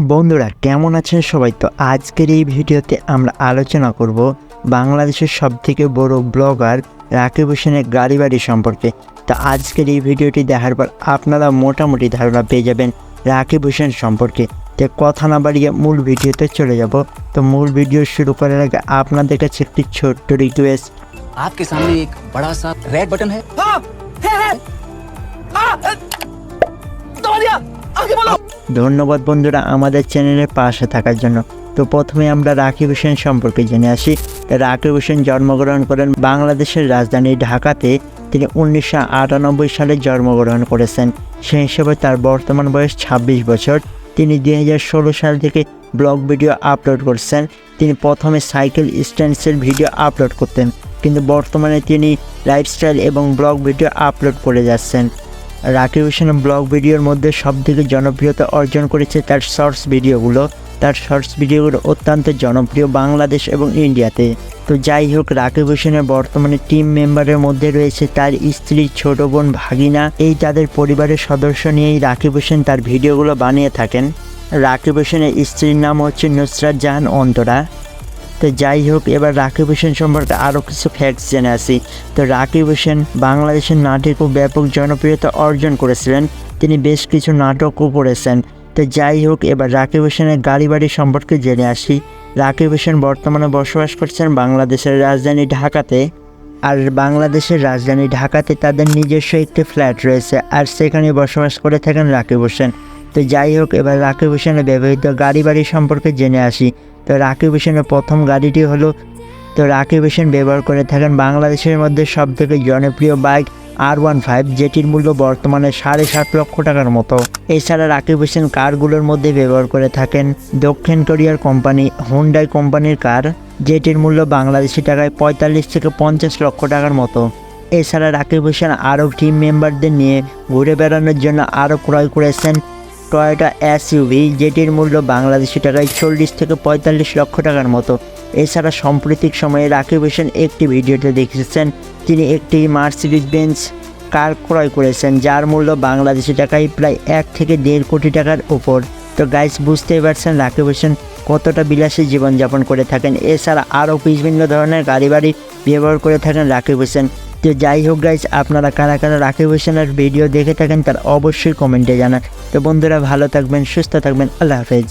বন্ধুরা কেমন আছেন সবাই তো আজকের এই ভিডিওতে আমরা আলোচনা করব বাংলাদেশের সবথেকে বড় ব্লগার রাকিব হোসেনের গাড়ি বাড়ি সম্পর্কে তো আজকের এই ভিডিওটি দেখার পর আপনারা মোটামুটি ধারণা পেয়ে যাবেন রাকিব হোসেন সম্পর্কে তো কথা না বাড়িয়ে মূল ভিডিওতে চলে যাব তো মূল ভিডিও শুরু করার আগে আপনাদের কাছে একটি ছোট্ট রিকোয়েস্ট आपके सामने एक बड़ा सा रेड बटन है ধন্যবাদ বন্ধুরা আমাদের চ্যানেলের পাশে থাকার জন্য। তো প্রথমে আমরা রাকিব হোসেন সম্পর্কে জেনে আসি। রাকিব হোসেন জন্মগ্রহণ করেন বাংলাদেশের রাজধানী ঢাকাতে। তিনি উনিশশো আটানব্বই সালে জন্মগ্রহণ করেছেন। সেই হিসেবে তার বর্তমান বয়স ছাব্বিশ বছর। তিনি দুই হাজার ষোলো সাল থেকে ব্লগ ভিডিও আপলোড করছেন। তিনি প্রথমে সাইকেল স্ট্যান্ডসের ভিডিও আপলোড করতেন। কিন্তু বর্তমানে তিনি লাইফস্টাইল এবং ব্লগ ভিডিও আপলোড করে যাচ্ছেন। রাকিব হোসেনের ব্লগ ভিডিওর মধ্যে সবথেকে জনপ্রিয়তা অর্জন করেছে তার শর্টস ভিডিওগুলো। তার শর্টস ভিডিওগুলো অত্যন্ত জনপ্রিয় বাংলাদেশ এবং ইন্ডিয়াতে। তো যাই হোক, রাকিব হোসেনের বর্তমানে টিম মেম্বারের মধ্যে রয়েছে তার স্ত্রী, ছোট বোন ভাগিনা। এই তাদের পরিবারের সদস্য নিয়েই রাকিব হোসেন তার ভিডিওগুলো বানিয়ে থাকেন। রাকিব হোসেনের স্ত্রীর নাম হচ্ছে নুসরাত জাহান অন্তরা। তো যাই হোক, এবার রাকিব হোসেন সম্পর্কে আরও কিছু ফ্যাক্টস জেনে আসি। তো রাকিব হোসেন বাংলাদেশের নাটকও ব্যাপক জনপ্রিয়তা অর্জন করেছিলেন। তিনি বেশ কিছু নাটকও করেছেন। তো যাই হোক, এবার রাকিব হোসেনের গাড়ি বাড়ি সম্পর্কে জেনে আসি। রাকিব হোসেন বর্তমানে বসবাস করছেন বাংলাদেশের রাজধানী ঢাকাতে। আর বাংলাদেশের রাজধানী ঢাকাতে তাদের নিজস্ব একটি ফ্ল্যাট রয়েছে। আর সেখানে বসবাস করে থাকেন রাকিব হোসেন। তো যাই হোক, এবার রাকিব হোসেনের ব্যবহৃত গাড়ি বাড়ি সম্পর্কে জেনে আসি। তো রাকিব হোসেনের প্রথম গাড়িটি হলো, তো রাকিব হোসেন ব্যবহার করে থাকেন বাংলাদেশের মধ্যে সবথেকে জনপ্রিয় বাইক আর ওয়ান ফাইভ, যেটির মূল্য বর্তমানে সাড়ে সাত লক্ষ টাকার মতো। এছাড়া রাকিব হোসেন কারগুলোর মধ্যে ব্যবহার করে থাকেন দক্ষিণ কোরিয়ার কোম্পানি, হুন্ডাই কোম্পানির কার, যেটির মূল্য বাংলাদেশি টাকায় পঁয়তাল্লিশ থেকে পঞ্চাশ লক্ষ টাকার মতো। এছাড়া রাকিব হোসেন আরও টিম মেম্বারদের নিয়ে ঘুরে বেড়ানোর জন্য আরও ক্রয় করেছেন টয়োটা এসইউভি যেটির মূল্য বাংলাদেশি টাকায় চল্লিশ থেকে পঁয়তাল্লিশ লক্ষ টাকার মতো। এছাড়া সাম্প্রতিক সময়ে রাকিব হোসেন একটি ভিডিওতে দেখেছেন, তিনি একটি মার্সিডিজ বেঞ্চ কার ক্রয় করেছেন, যার মূল্য বাংলাদেশি টাকায় প্রায় এক থেকে দেড় কোটি টাকার উপর। তো গাইস বুঝতেই পারছেন রাকিব হোসেন কতটা বিলাসী জীবনযাপন করে থাকেন। এছাড়া আরও বিভিন্ন ধরনের গাড়ি বাড়ি ব্যবহার করে থাকেন রাকিব হোসেন। তো যাই হোক গাইজ আপনারা কারা কারা রাকিব হোসেনের ভিডিও দেখে থাকেন তার অবশ্যই কমেন্টে জানান। তো বন্ধুরা ভালো থাকবেন, সুস্থ থাকবেন, আল্লাহ হাফেজ।